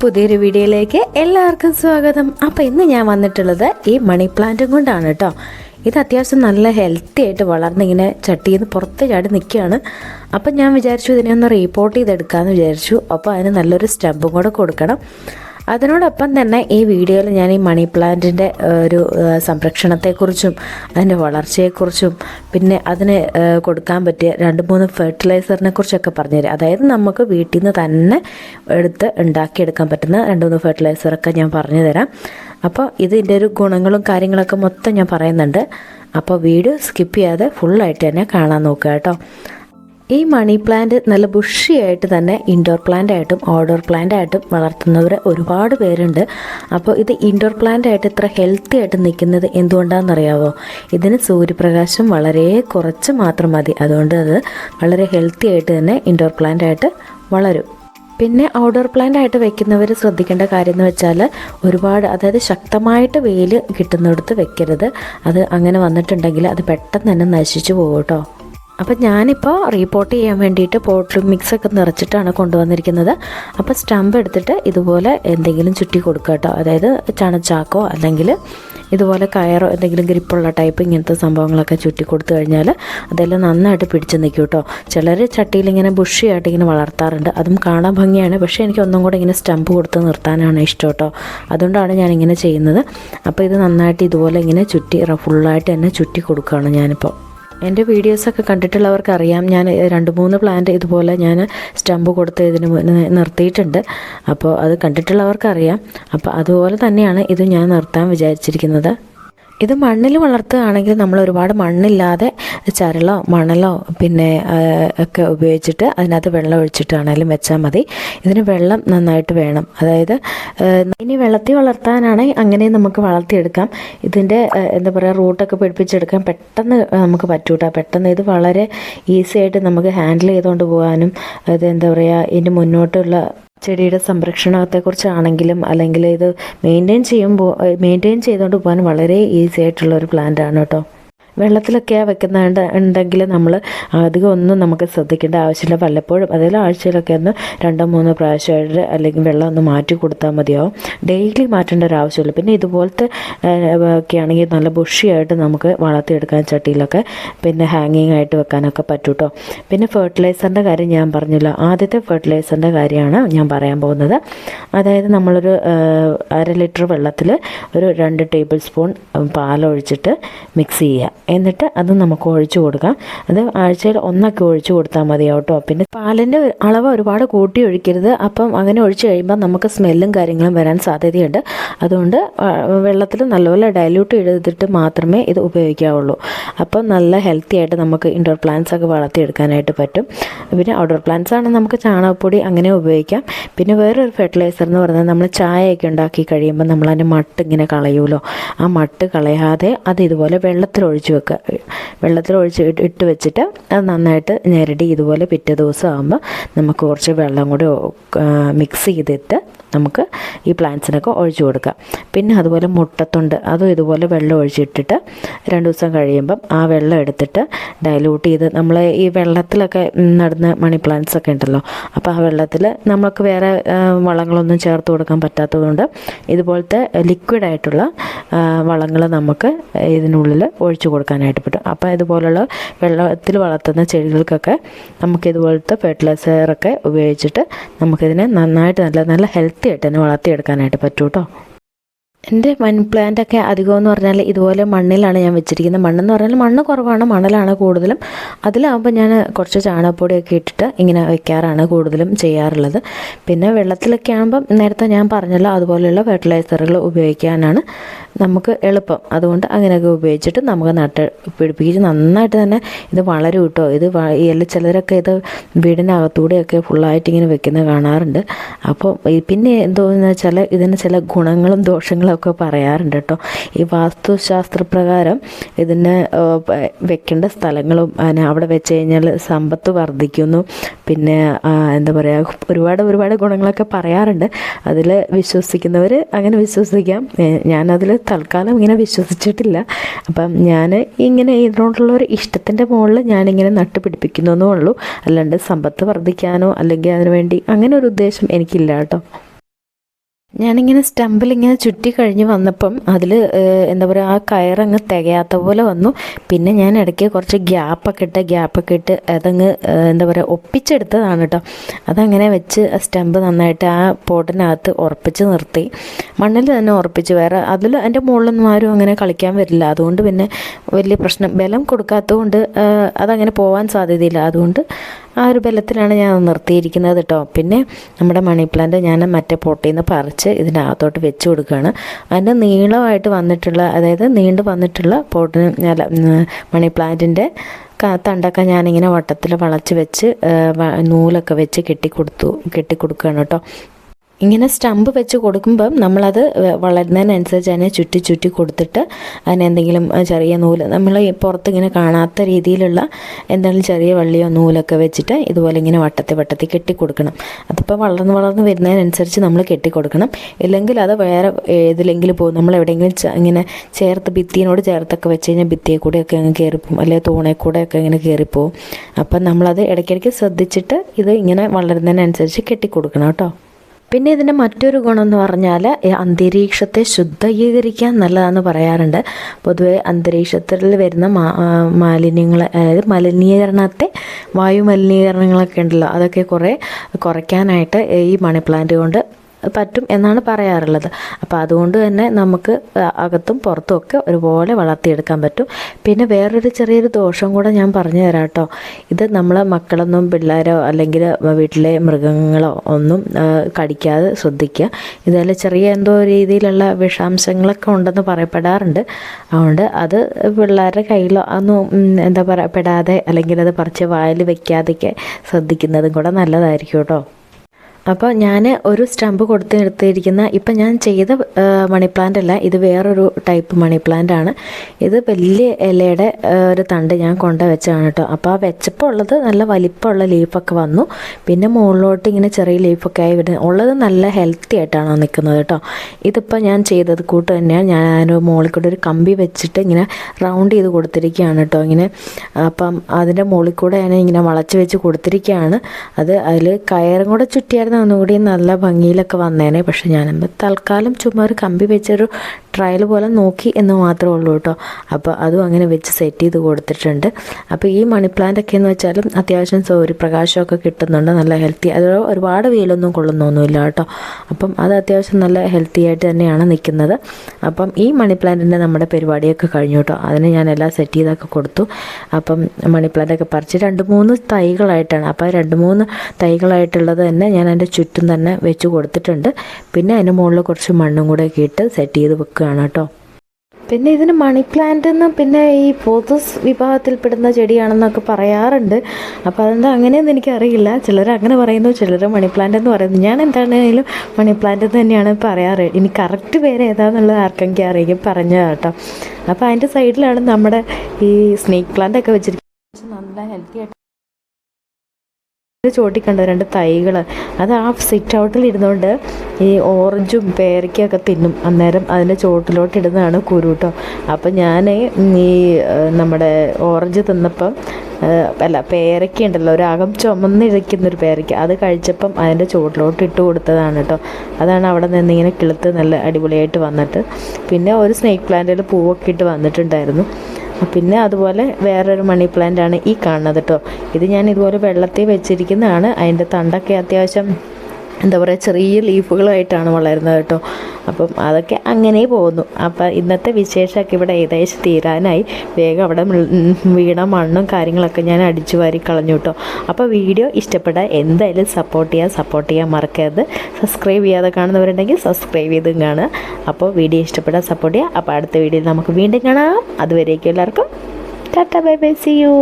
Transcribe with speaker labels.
Speaker 1: പുതിയൊരു വീഡിയോയിലേക്ക് എല്ലാവർക്കും സ്വാഗതം. അപ്പോൾ ഇന്ന് ഞാൻ വന്നിട്ടുള്ളത് ഈ മണി പ്ലാന്റും കൊണ്ടാണ് കേട്ടോ ഇത് അത്യാവശ്യം നല്ല ഹെൽത്തി ആയിട്ട് വളർന്നിങ്ങനെ ചട്ടിയിൽ നിന്ന് പുറത്ത് ചാടി നിൽക്കുകയാണ് അപ്പം ഞാൻ വിചാരിച്ചു ഇതിനെ ഒന്ന് റീപ്പോർട്ട് ചെയ്തെടുക്കാമെന്ന് വിചാരിച്ചു. അപ്പോൾ അതിന് നല്ലൊരു സ്റ്റമ്പും കൂടെ കൊടുക്കണം. അതിനോടൊപ്പം തന്നെ ഈ വീഡിയോയിൽ ഞാൻ ഈ മണി പ്ലാന്റിന്റെ ഒരു സംരക്ഷണത്തെക്കുറിച്ചും അതിന്റെ വളർച്ചയെക്കുറിച്ചും പിന്നെ അതിന് കൊടുക്കാൻ പറ്റിയ രണ്ട് മൂന്ന് ഫെർട്ടിലൈസറിനെ കുറിച്ചൊക്കെ പറഞ്ഞുതരാം. അതായത് നമുക്ക് വീട്ടിൽ നിന്ന് തന്നെ എടുത്ത് ഉണ്ടാക്കിയെടുക്കാൻ പറ്റുന്ന രണ്ട് മൂന്ന് ഫെർട്ടിലൈസറൊക്കെ ഞാൻ പറഞ്ഞു തരാം അപ്പോൾ ഇതിന്റെ ഒരു ഗുണങ്ങളും കാര്യങ്ങളൊക്കെ മൊത്തം ഞാൻ പറയുന്നുണ്ട്. അപ്പോൾ വീഡിയോ സ്കിപ്പ് ചെയ്യാതെ ഫുള്ളായിട്ട് തന്നെ കാണാൻ നോക്കുക കേട്ടോ. ഈ മണി പ്ലാന്റ് നല്ല ബുഷിയായിട്ട് തന്നെ ഇൻഡോർ പ്ലാന്റ് ആയിട്ടും ഔട്ട്ഡോർ പ്ലാന്റ് ആയിട്ടും വളർത്തുന്നവർ ഒരുപാട് പേരുണ്ട്. അപ്പോൾ ഇത് ഇൻഡോർ പ്ലാന്റ് ആയിട്ട് ഇത്ര ഹെൽത്തി ആയിട്ട് നിൽക്കുന്നത് എന്തുകൊണ്ടാണെന്നറിയാവോ? ഇതിന് സൂര്യപ്രകാശം വളരെ കുറച്ച് മാത്രം മതി. അതുകൊണ്ട് അത് വളരെ ഹെൽത്തി ആയിട്ട് തന്നെ ഇൻഡോർ പ്ലാന്റ് ആയിട്ട് വളരും. പിന്നെ ഔട്ട്ഡോർ പ്ലാന്റ് ആയിട്ട് വെക്കുന്നവർ ശ്രദ്ധിക്കേണ്ട കാര്യം എന്ന് വെച്ചാൽ ഒരുപാട് അതായത് ശക്തമായിട്ട് വെയിൽ കിട്ടുന്നിടത്ത് വെക്കരുത്. അത് അങ്ങനെ വന്നിട്ടുണ്ടെങ്കിൽ അത് പെട്ടെന്ന് തന്നെ നശിച്ചു പോകും കേട്ടോ. അപ്പം ഞാനിപ്പോൾ റീപോർട്ട് ചെയ്യാൻ വേണ്ടിയിട്ട് മിക്സ് ഒക്കെ നിറച്ചിട്ടാണ് കൊണ്ടുവന്നിരിക്കുന്നത്. അപ്പോൾ സ്റ്റമ്പ് എടുത്തിട്ട് ഇതുപോലെ എന്തെങ്കിലും ചുറ്റി കൊടുക്കുക കേട്ടോ. അതായത് ചണച്ചാക്കോ അല്ലെങ്കിൽ ഇതുപോലെ കയറോ എന്തെങ്കിലും ഗ്രിപ്പുള്ള ടൈപ്പ് ഇങ്ങനത്തെ സംഭവങ്ങളൊക്കെ ചുറ്റി കൊടുത്തു കഴിഞ്ഞാൽ അതെല്ലാം നന്നായിട്ട് പിടിച്ച് നിൽക്കും കേട്ടോ. ചിലർ ചട്ടിയിൽ ഇങ്ങനെ ബുഷിയായിട്ട് ഇങ്ങനെ വളർത്താറുണ്ട്. അതും കാണാൻ ഭംഗിയാണ്. പക്ഷേ എനിക്ക് ഒന്നും കൂടെ ഇങ്ങനെ സ്റ്റമ്പ് കൊടുത്ത് നിർത്താനാണ് ഇഷ്ടം കേട്ടോ. അതുകൊണ്ടാണ് ഞാൻ ഇങ്ങനെ ചെയ്യുന്നത്. അപ്പോൾ ഇത് നന്നായിട്ട് ഇതുപോലെ ഇങ്ങനെ ചുറ്റി ഫുള്ളായിട്ട് തന്നെ ചുറ്റി കൊടുക്കുകയാണ് ഞാനിപ്പോൾ എന്റെ വീഡിയോസൊക്കെ കണ്ടിട്ടുള്ളവർക്ക് അറിയാം. ഞാൻ രണ്ട് മൂന്ന് പ്ലാന്റ് ഇതുപോലെ ഞാൻ സ്റ്റമ്പ് കൊടുത്ത് ഇതിന് നിർത്തിയിട്ടുണ്ട്. അപ്പോൾ അത് കണ്ടിട്ടുള്ളവർക്ക് അറിയാം. അപ്പോൾ അതുപോലെ തന്നെയാണ് ഇത് ഞാൻ നിർത്താൻ വിചാരിച്ചിരിക്കുന്നത്. ഇത് മണ്ണിൽ വളർത്തുകയാണെങ്കിൽ നമ്മൾ ഒരുപാട് മണ്ണില്ലാതെ ചരളോ മണലോ പിന്നെ ഒക്കെ ഉപയോഗിച്ചിട്ട് അതിനകത്ത് വെള്ളം ഒഴിച്ചിട്ടാണെങ്കിലും വെച്ചാൽ മതി. ഇതിന് വെള്ളം നന്നായിട്ട് വേണം. അതായത് ഇനി വെള്ളത്തിൽ വളർത്താനാണെങ്കിൽ അങ്ങനെ നമുക്ക് വളർത്തിയെടുക്കാം. ഇതിന്റെ എന്താ പറയുക റൂട്ടൊക്കെ പിടിപ്പിച്ചെടുക്കാൻ പെട്ടെന്ന് നമുക്ക് പറ്റൂട്ടാ. പെട്ടെന്ന് ഇത് വളരെ ഈസി ആയിട്ട് നമുക്ക് ഹാൻഡിൽ ചെയ്തുകൊണ്ട് പോകാനും അത് എന്താ പറയുക ഇതിന്റെ മുന്നോട്ടുള്ള ചെടിയുടെ സംരക്ഷണത്തെക്കുറിച്ചാണെങ്കിലും അല്ലെങ്കിൽ ഇത് മെയിന്റെയിൻ ചെയ്യുമ്പോൾ മെയിന്റെയിൻ ചെയ്തുകൊണ്ട് പോകാൻ വളരെ ഈസി ആയിട്ടുള്ള ഒരു പ്ലാന്റ് ആണ് കേട്ടോ. വെള്ളത്തിലൊക്കെയാണ് വെക്കുന്നത് ഉണ്ടെങ്കിൽ നമ്മൾ അധികം ഒന്നും നമുക്ക് ശ്രദ്ധിക്കേണ്ട ആവശ്യമില്ല. വല്ലപ്പോഴും അതായത് ആഴ്ചയിലൊക്കെ ഒന്ന് രണ്ടോ മൂന്നോ പ്രാവശ്യമായിട്ട് അല്ലെങ്കിൽ വെള്ളം ഒന്ന് മാറ്റി കൊടുത്താൽ മതിയാവും. ഡെയിലി മാറ്റേണ്ട ഒരു ആവശ്യമില്ല. പിന്നെ ഇതുപോലത്തെ ഒക്കെ ആണെങ്കിൽ നല്ല ബുഷിയായിട്ട് നമുക്ക് വളർത്തിയെടുക്കാൻ ചട്ടിയിലൊക്കെ പിന്നെ ഹാങ്ങിങ് ആയിട്ട് വെക്കാനൊക്കെ പറ്റൂട്ടോ. പിന്നെ ഫെർട്ടിലൈസറിന്റെ കാര്യം ഞാൻ പറഞ്ഞില്ല. ആദ്യത്തെ ഫെർട്ടിലൈസറിന്റെ കാര്യമാണ് ഞാൻ പറയാൻ പോകുന്നത്. അതായത് നമ്മളൊരു അര ലിറ്റർ വെള്ളത്തിൽ ഒരു രണ്ട് ടേബിൾ സ്പൂൺ പാലൊഴിച്ചിട്ട് മിക്സ് ചെയ്യുക. എന്നിട്ട് അത് നമുക്ക് ഒഴിച്ചു കൊടുക്കാം. അത് ആഴ്ചയിൽ ഒന്നൊക്കെ ഒഴിച്ചു കൊടുത്താൽ മതി കേട്ടോ പിന്നെ പാലിന്റെ അളവ് ഒരുപാട് കൂട്ടി ഒഴിക്കരുത്. അപ്പം അങ്ങനെ ഒഴിച്ചു കഴിയുമ്പോൾ നമുക്ക് സ്മെല്ലും കാര്യങ്ങളും വരാൻ സാധ്യതയുണ്ട്. അതുകൊണ്ട് വെള്ളത്തിൽ നല്ലപോലെ ഡൈല്യൂട്ട് ചെയ്തിട്ട് മാത്രമേ ഇത് ഉപയോഗിക്കാവുള്ളൂ. അപ്പം നല്ല ഹെൽത്തി ആയിട്ട് നമുക്ക് ഇൻഡോർ പ്ലാന്റ്സ് ഒക്കെ വളർത്തിയെടുക്കാനായിട്ട് പറ്റും. പിന്നെ ഔട്ട്ഡോർ പ്ലാന്റ്സ് ആണെങ്കിൽ നമുക്ക് ചാണകപ്പൊടി അങ്ങനെ ഉപയോഗിക്കാം. പിന്നെ വേറൊരു ഫെർട്ടിലൈസർ എന്ന് പറഞ്ഞാൽ നമ്മൾ ചായയൊക്കെ ഉണ്ടാക്കി കഴിയുമ്പോൾ നമ്മൾ അതിന്റെ മട്ട് ഇങ്ങനെ കളയുമല്ലോ. ആ മട്ട് കളയാതെ അത് ഇതുപോലെ വെള്ളത്തിൽ ഒഴിച്ച് വെക്കുക വെള്ളത്തിൽ ഒഴിച്ച് ഇട്ട് വെച്ചിട്ട് അത് നന്നായിട്ട് ഞെരടി ഇതുപോലെ പിറ്റേ ദിവസം ആകുമ്പോൾ നമുക്ക് കുറച്ച് വെള്ളം കൂടി മിക്സ് ചെയ്തിട്ട് നമുക്ക് ഈ പ്ലാന്റ്സിനൊക്കെ ഒഴിച്ചു കൊടുക്കാം. പിന്നെ അതുപോലെ മുട്ടത്തുണ്ട് അതും ഇതുപോലെ വെള്ളം ഒഴിച്ചിട്ടിട്ട് രണ്ട് ദിവസം കഴിയുമ്പം ആ വെള്ളം എടുത്തിട്ട് ഡൈലൂട്ട് ചെയ്ത് നമ്മൾ ഈ വെള്ളത്തിലൊക്കെ നടന്ന മണി പ്ലാന്റ്സ് ഒക്കെ ഉണ്ടല്ലോ അപ്പോൾ ആ വെള്ളത്തിൽ നമുക്ക് വേറെ വളങ്ങളൊന്നും ചേർത്ത് കൊടുക്കാൻ പറ്റാത്തതുകൊണ്ട് ഇതുപോലത്തെ ലിക്വിഡായിട്ടുള്ള വളങ്ങൾ നമുക്ക് ഇതിനുള്ളിൽ ഒഴിച്ചു കൊടുക്കാനായിട്ട് പറ്റും. അപ്പോൾ ഇതുപോലുള്ള വെള്ളത്തിൽ വളർത്തുന്ന ചെടികൾക്കൊക്കെ നമുക്ക് ഇതുപോലത്തെ ഫെർട്ടിലൈസറൊക്കെ ഉപയോഗിച്ചിട്ട് നമുക്കിതിനെ നന്നായിട്ട് നല്ല നല്ല ഹെൽത്തി ആയിട്ട് തന്നെ വളർത്തിയെടുക്കാനായിട്ട് പറ്റൂട്ടോ? കേട്ടോ എന്റെ മൺ പ്ലാന്റൊക്കെ അധികം എന്ന് പറഞ്ഞാൽ ഇതുപോലെ മണ്ണിലാണ് ഞാൻ വെച്ചിരിക്കുന്നത്. മണ്ണെന്ന് പറഞ്ഞാൽ മണ്ണ് കുറവാണ് മണലാണ് കൂടുതലും. അതിലാകുമ്പോൾ ഞാൻ കുറച്ച് ചാണകപ്പൊടിയൊക്കെ ഇട്ടിട്ട് ഇങ്ങനെ വെക്കാറാണ് കൂടുതലും ചെയ്യാറുള്ളത്. പിന്നെ വെള്ളത്തിലൊക്കെ ആകുമ്പം നേരത്തെ ഞാൻ പറഞ്ഞല്ലോ അതുപോലെയുള്ള ഫെർട്ടിലൈസറുകൾ ഉപയോഗിക്കാനാണ് നമുക്ക് എളുപ്പം. അതുകൊണ്ട് അങ്ങനെയൊക്കെ ഉപയോഗിച്ചിട്ട് നമുക്ക് നട്ട് പിടിപ്പിച്ച് നന്നായിട്ട് തന്നെ ഇത് വളരും കേട്ടോ ഇത് എല്ലാ ചിലരൊക്കെ ഇത് വീടിനകത്തൂടെയൊക്കെ ഫുള്ളായിട്ട് ഇങ്ങനെ വെക്കുന്നത് കാണാറുണ്ട്. അപ്പോൾ പിന്നെ എന്തോന്ന് വെച്ചാൽ ഇതിന് ചില ഗുണങ്ങളും ദോഷങ്ങളും ഒക്കെ പറയാറുണ്ട് കേട്ടോ ഈ വാസ്തുശാസ്ത്രപ്രകാരം ഇതിന് വെക്കേണ്ട സ്ഥലങ്ങളും അവിടെ വെച്ച് കഴിഞ്ഞാൽ സമ്പത്ത് വർദ്ധിക്കുന്നു. പിന്നെ എന്താ പറയുക ഒരുപാട് ഒരുപാട് ഗുണങ്ങളൊക്കെ പറയാറുണ്ട്. അതിൽ വിശ്വസിക്കുന്നവർ അങ്ങനെ വിശ്വസിക്കാം. ഞാനതിൽ തൽക്കാലം ഇങ്ങനെ വിശ്വസിച്ചിട്ടില്ല. അപ്പം ഞാൻ ഇങ്ങനെ ഇതിനോടുള്ള ഒരു ഇഷ്ടത്തിന്റെ മുകളിൽ ഞാനിങ്ങനെ നട്ടുപിടിപ്പിക്കുന്നതേ ഉള്ളൂ അല്ലാണ്ട് സമ്പത്ത് വർദ്ധിക്കാനോ അല്ലെങ്കിൽ അതിനുവേണ്ടി അങ്ങനെ ഒരു ഉദ്ദേശം എനിക്കില്ല കേട്ടോ ഞാനിങ്ങനെ സ്റ്റമ്പിൽ ഇങ്ങനെ ചുറ്റി കഴിഞ്ഞ് വന്നപ്പം അതിൽ എന്താ പറയുക ആ കയറങ്ങ് തികയാത്ത പോലെ വന്നു. പിന്നെ ഞാൻ ഇടയ്ക്ക് കുറച്ച് ഗ്യാപ്പൊക്കെ ഇട്ട് ഗ്യാപ്പൊക്കെ ഇട്ട് അതങ്ങ് എന്താ പറയുക ഒപ്പിച്ചെടുത്തതാണ് കേട്ടോ. അതങ്ങനെ വെച്ച് ആ സ്റ്റമ്പ് നന്നായിട്ട് ആ പോട്ടിനകത്ത് ഉറപ്പിച്ച് നിർത്തി. മണ്ണിൽ തന്നെ ഉറപ്പിച്ച് വേറെ അതിൽ എന്റെ മുകളിലൊന്നും ആരും അങ്ങനെ കളിക്കാൻ വരില്ല. അതുകൊണ്ട് പിന്നെ വലിയ പ്രശ്നം ബലം കൊടുക്കാത്തതുകൊണ്ട് അതങ്ങനെ പോകാൻ സാധ്യതയില്ല. അതുകൊണ്ട് ആ ഒരു ബലത്തിലാണ് ഞാൻ നിർത്തിയിരിക്കുന്നത് കേട്ടോ പിന്നെ നമ്മുടെ മണി പ്ലാന്റ് ഞാൻ മറ്റേ പൊട്ടിൽ നിന്ന് പറിച്ച് ഇതിനകത്തോട്ട് വെച്ച് കൊടുക്കുകയാണ് അതിന്റെ നീളമായിട്ട് വന്നിട്ടുള്ള അതായത് നീണ്ടു വന്നിട്ടുള്ള പോട്ടിന് മണി പ്ലാന്റിന്റെ തണ്ടൊക്കെ ഞാനിങ്ങനെ വട്ടത്തിൽ വളച്ച് വെച്ച് നൂലൊക്കെ വെച്ച് കെട്ടിക്കൊടുത്തു കെട്ടിക്കൊടുക്കുകയാണ് കേട്ടോ ഇങ്ങനെ സ്റ്റമ്പ് വെച്ച് കൊടുക്കുമ്പം നമ്മളത് വളരുന്നതിനനുസരിച്ച് അതിനെ ചുറ്റി ചുറ്റി കൊടുത്തിട്ട് അതിനെന്തെങ്കിലും ചെറിയ നൂൽ നമ്മൾ പുറത്ത് ഇങ്ങനെ കാണാത്ത രീതിയിലുള്ള എന്തെങ്കിലും ചെറിയ വള്ളിയോ നൂലൊക്കെ വെച്ചിട്ട് ഇതുപോലെ ഇങ്ങനെ വട്ടത്തി വട്ടത്തി കെട്ടി കൊടുക്കണം അതിപ്പോൾ വളർന്ന് വളർന്ന് വരുന്നതിനനുസരിച്ച് നമ്മൾ കെട്ടി കൊടുക്കണം ഇല്ലെങ്കിൽ അത് വേറെ ഏതിലെങ്കിലും പോകും. നമ്മൾ എവിടെയെങ്കിലും ഇങ്ങനെ ചേർത്ത് ഭിത്തിയോട് ചേർത്തൊക്കെ വെച്ച് കഴിഞ്ഞാൽ ഭിത്തിയെ കൂടെയൊക്കെ അങ്ങ് കയറിപ്പോവും അല്ലെങ്കിൽ തൂണെ കൂടെയൊക്കെ ഇങ്ങനെ കയറിപ്പോവും അപ്പം നമ്മളത് ഇടയ്ക്കിടയ്ക്ക് ശ്രദ്ധിച്ചിട്ട് ഇത് ഇങ്ങനെ വളരുന്നതിനനുസരിച്ച് കെട്ടി കൊടുക്കണം കേട്ടോ. പിന്നെ ഇതിന്റെ മറ്റൊരു ഗുണം എന്ന് പറഞ്ഞാൽ അന്തരീക്ഷത്തെ ശുദ്ധീകരിക്കാൻ നല്ലതാണെന്ന് പറയാറുണ്ട്. പൊതുവെ അന്തരീക്ഷത്തിൽ വരുന്ന മാലിന്യങ്ങൾ അതായത് മലിനീകരണത്തെ വായു മലിനീകരണങ്ങളൊക്കെ ഉണ്ടല്ലോ അതൊക്കെ കുറേ കുറയ്ക്കാനായിട്ട് ഈ മണി പ്ലാന്റ് കൊണ്ട് പറ്റും എന്നാണ് പറയാറുള്ളത്. അപ്പോൾ അതുകൊണ്ട് തന്നെ നമുക്ക് അകത്തും പുറത്തും ഒക്കെ ഒരുപോലെ വളർത്തിയെടുക്കാൻ പറ്റും. പിന്നെ വേറൊരു ചെറിയൊരു ദോഷം കൂടെ ഞാൻ പറഞ്ഞു തരാം കേട്ടോ. ഇത് നമ്മളെ മക്കളൊന്നും പിള്ളേരോ അല്ലെങ്കിൽ വീട്ടിലെ മൃഗങ്ങളോ ഒന്നും കടിക്കാതെ ശ്രദ്ധിക്കുക. ഇതിൽ ചെറിയ എന്തോ രീതിയിലുള്ള വിഷാംശങ്ങളൊക്കെ ഉണ്ടെന്ന് പറയപ്പെടാറുണ്ട്. അതുകൊണ്ട് അത് പിള്ളേരുടെ കയ്യിലോ ഒന്നും എന്താ പറയുക പെടാതെ അല്ലെങ്കിൽ അത് പറിച്ച് വായിൽ വെക്കാതെയൊക്കെ ശ്രദ്ധിക്കുന്നതും കൂടെ നല്ലതായിരിക്കും കേട്ടോ. അപ്പോൾ ഞാൻ ഒരു സ്റ്റമ്പ് കൊടുത്ത് എടുത്തിരിക്കുന്ന ഇപ്പം ഞാൻ ചെയ്ത മണി പ്ലാന്റ് അല്ല ഇത് വേറൊരു ടൈപ്പ് മണി പ്ലാന്റ് ആണ്. ഇത് വലിയ ഇലയുടെ ഒരു തണ്ട് ഞാൻ കൊണ്ട വെച്ചതാണ് കേട്ടോ അപ്പോൾ ആ വെച്ചപ്പോൾ ഉള്ളത് നല്ല വലിപ്പമുള്ള ലീഫൊക്കെ വന്നു. പിന്നെ മുകളിലോട്ട് ഇങ്ങനെ ചെറിയ ലീഫൊക്കെ ആയി വരുന്നത്. ഉള്ളത് നല്ല ഹെൽത്തി ആയിട്ടാണ് നിൽക്കുന്നത് കേട്ടോ ഇതിപ്പോൾ ഞാൻ ചെയ്തത് കൂട്ട് തന്നെയാണ് ഞാൻ മുകളിൽ കൂടെ ഒരു കമ്പി വെച്ചിട്ട് ഇങ്ങനെ റൗണ്ട് ചെയ്ത് കൊടുത്തിരിക്കുകയാണ് കേട്ടോ ഇങ്ങനെ അപ്പം അതിന്റെ മുകളിൽ കൂടെ ഞാൻ ഇങ്ങനെ വളച്ച് വെച്ച് കൊടുത്തിരിക്കുകയാണ്. അത് അതിൽ കയറും കൂടെ ചുറ്റിയായിരുന്നു ഒന്നുകൂടി നല്ല ഭംഗിയിലൊക്കെ വന്നേനെ. പക്ഷെ ഞാനപ്പോൾ തൽക്കാലം ചുമ്മാ ഒരു കമ്പി വെച്ചൊരു ട്രയൽ പോലെ നോക്കി എന്ന് മാത്രമേ ഉള്ളൂ കേട്ടോ. അപ്പോൾ അതും അങ്ങനെ വെച്ച് സെറ്റ് ചെയ്ത് കൊടുത്തിട്ടുണ്ട്. അപ്പോൾ ഈ മണി പ്ലാന്റ് ഒക്കെ എന്ന് വെച്ചാലും അത്യാവശ്യം സൂര്യപ്രകാശമൊക്കെ കിട്ടുന്നുണ്ട് നല്ല ഹെൽത്തി അത് ഒരുപാട് വെയിലൊന്നും കൊള്ളുന്നൊന്നുമില്ല കേട്ടോ. അപ്പം അത് അത്യാവശ്യം നല്ല ഹെൽത്തി ആയിട്ട് തന്നെയാണ് നിൽക്കുന്നത്. അപ്പം ഈ മണി പ്ലാന്റിന്റെ നമ്മുടെ പരിപാടിയൊക്കെ കഴിഞ്ഞു കേട്ടോ. അതിന് ഞാൻ എല്ലാം സെറ്റ് ചെയ്തൊക്കെ കൊടുത്തു. അപ്പം മണി പ്ലാന്റൊക്കെ പറിച്ച് രണ്ട് മൂന്ന് തൈകളായിട്ടാണ്. അപ്പോൾ രണ്ട് മൂന്ന് തൈകളായിട്ടുള്ളത് തന്നെ ഞാൻ അതിന്റെ ചുറ്റും തന്നെ വെച്ച് കൊടുത്തിട്ടുണ്ട്. പിന്നെ അതിന് മുകളിൽ കുറച്ച് മണ്ണും കൂടെ ഒക്കെ ഇട്ട് സെറ്റ് ചെയ്ത് വെക്കുകയാണ് കേട്ടോ. പിന്നെ ഇതിന് മണി പ്ലാന്റ് എന്ന് പിന്നെ ഈ പൊതു വിഭാഗത്തിൽപ്പെടുന്ന ചെടിയാണെന്നൊക്കെ പറയാറുണ്ട്. അപ്പോൾ അതെന്താ അങ്ങനെയൊന്നും എനിക്കറിയില്ല. ചിലർ അങ്ങനെ പറയുന്നു ചിലർ മണി പ്ലാന്റ് എന്ന് പറയുന്നു. ഞാൻ എന്താണെങ്കിലും മണി പ്ലാന്റ് എന്ന് തന്നെയാണ് പറയാറ്. ഇനി കറക്റ്റ് പേര് ഏതാണെന്നുള്ളത് ആർക്കെങ്കിലും അറിയിക്കും പറഞ്ഞു കേട്ടോ. അപ്പോൾ അതിന്റെ സൈഡിലാണ് നമ്മുടെ ഈ സ്നേക്ക് പ്ലാന്റ് ഒക്കെ വെച്ചിരിക്കുന്നത്. നല്ല ഹെൽത്തി ആയിട്ട് ചോട്ടി കണ്ടു രണ്ട് തൈകൾ അത് ആ സിറ്റ് ഔട്ടിൽ ഇരുന്നുകൊണ്ട് ഈ ഓറഞ്ചും പേരയ്ക്കൊക്കെ തിന്നും. അന്നേരം അതിന്റെ ചോട്ടിലോട്ട് ഇടുന്നതാണ് കുരു കേട്ടോ അപ്പം ഞാൻ ഈ നമ്മുടെ ഓറഞ്ച് തിന്നപ്പം അല്ല പേരയ്ക്ക ഉണ്ടല്ലോ ഒരു അകം ചുമന്നിരിക്കുന്നൊരു പേരയ്ക്ക അത് കഴിച്ചപ്പം അതിന്റെ ചുവട്ടിലോട്ട് ഇട്ട് കൊടുത്തതാണ് കേട്ടോ അതാണ് അവിടെ നിന്ന് ഇങ്ങനെ കിളുത്ത് നല്ല അടിപൊളിയായിട്ട് വന്നിട്ട്. പിന്നെ ഒരു സ്നേക്ക് പ്ലാന്റിൽ പൂവൊക്കെ ഇട്ട് വന്നിട്ടുണ്ടായിരുന്നു. പിന്നെ അതുപോലെ വേറൊരു മണി പ്ലാന്റ് ആണ് ഈ കാണുന്നത് കേട്ടോ ഇത് ഞാൻ ഇതുപോലെ വെള്ളത്തിൽ വെച്ചിരിക്കുന്നതാണ്. അതിന്റെ തണ്ടൊക്കെ അത്യാവശ്യം എന്താ പറയുക ചെറിയ ലീഫുകളായിട്ടാണ് വളരുന്നത് കേട്ടോ. അപ്പം അതൊക്കെ അങ്ങനെ പോകുന്നു. അപ്പം ഇന്നത്തെ വിശേഷമൊക്കെ ഇവിടെ ഏകദേശം തീരാനായി. വേഗം അവിടെ വീണ മണ്ണും കാര്യങ്ങളൊക്കെ ഞാൻ അടിച്ചു വാരി കളഞ്ഞു കേട്ടോ. അപ്പോൾ വീഡിയോ ഇഷ്ടപ്പെട്ടാൽ എന്തായാലും സപ്പോർട്ട് ചെയ്യാൻ സപ്പോർട്ട് ചെയ്യാൻ മറക്കരുത്. സബ്സ്ക്രൈബ് ചെയ്യാതെ കാണുന്നവരുണ്ടെങ്കിൽ സബ്സ്ക്രൈബ് ചെയ്തും കാണുക. അപ്പോൾ വീഡിയോ ഇഷ്ടപ്പെട്ടാൽ സപ്പോർട്ട് ചെയ്യുക അപ്പോൾ അടുത്ത വീഡിയോയിൽ നമുക്ക് വീണ്ടും കാണാം. അതുവരേക്കും എല്ലാവർക്കും. Tata bye bye see you.